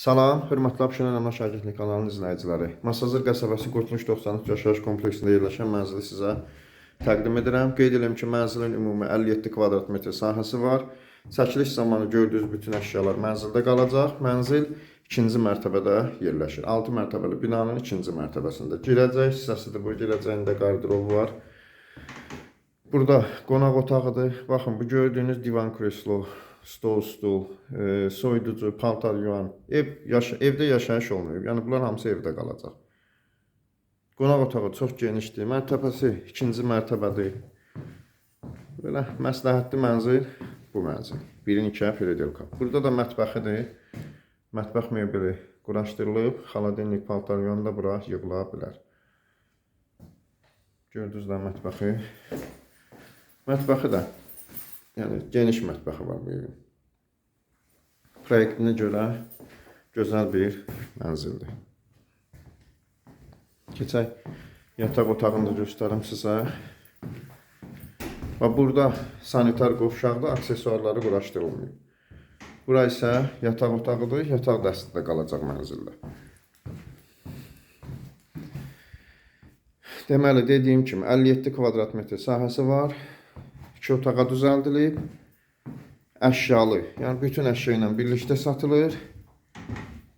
Salam, hörmətli Abşeron Əmlak Şagirtlik kanalının izləyiciləri. Masazır qəsəbəsi Qurtuluş 93 yaşayış kompleksində yerləşən mənzili sizə təqdim edirəm. Qeyd edirəm ki, mənzilin ümumi 57 kvadrat metr sahəsi var. Çəkiliş zamanı gördüyünüz bütün əşyalar mənzildə qalacaq. Mənzil ikinci mərtəbədə yerləşir. 6 mərtəbəli binanın ikinci mərtəbəsində. Girəcək hissəsidir bu. Girəcəyində qardırobu var. Burada qonaq otağıdır. Baxın bu gördüyünüz divan kreslo, stol, stul, e, soyuducu, paltar yuvan. Ev yaşa evdə yaşayış olmayıb. Yəni bunlar hamısı evdə qalacaq. Qonaq otağı çox genişdir. Mərtəbəsi ikinci mərtəbədir. Belə məsləhətli mənzil bu mənzil. 1-in 2-yə Filadelka. Burada da mətbəxidir. Mətbəx mebeli quraşdırılıb. Xaladelnik paltar yuvan da bura yığıla bilər. Gördünüz də mətbəxi. Mətbəxi də yəni geniş mətbəxi var bu evin. Proyektinə görə gözəl bir mənzildir. Keçək yataq otağını da göstərim sizə. Və burada sanitar qovşaqda aksesuarları quraşdırılmayıb. Bura isə yataq otağıdır, yataq dəsti də qalacaq mənzildə. Deməli, dediyim kimi 57 kvadrat metr sahəsi var. İki otağa düzəldilib. Əşyalı, yəni bütün əşya ilə birlikdə satılır.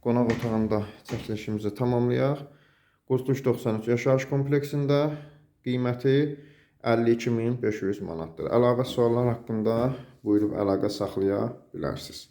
Qonaq otağında çəkilişimizi tamamlayaq. Qurtuluş 93 yaşayış kompleksində qiyməti 52500 manatdır. Əlavə suallar haqqında buyurub əlaqə saxlaya bilərsiniz.